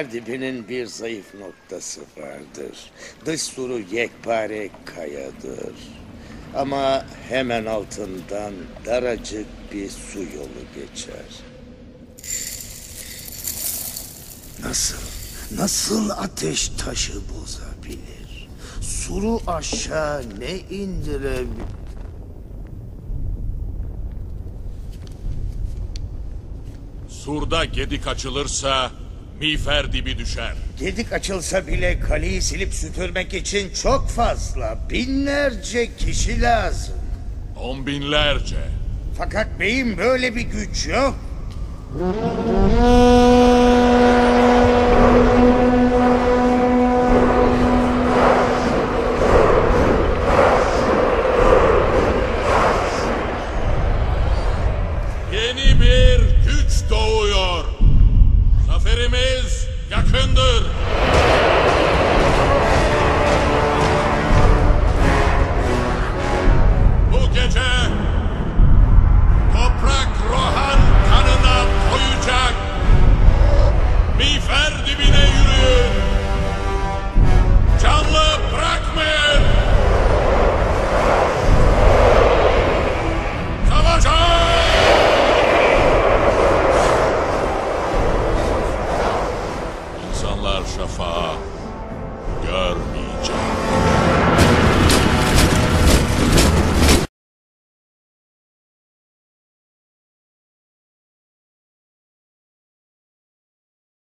dibinin bir zayıf noktası vardır. Dış suru yekpare kayadır. Ama hemen altından daracık bir su yolu geçer. Nasıl, nasıl ateş taşı bozabilir? Suru aşağı ne indirebilir? Surda gedik açılırsa miğfer dibi düşer. Gedik açılsa bile kaleyi silip süpürmek için çok fazla, binlerce kişi lazım. On binlerce. Fakat beyim böyle bir güç yok. Yeni bir güç doğuyor gündür. Bu gece toprak Rohan kanına koyacak. Miğfer dibine yürüyün. far. Garbage.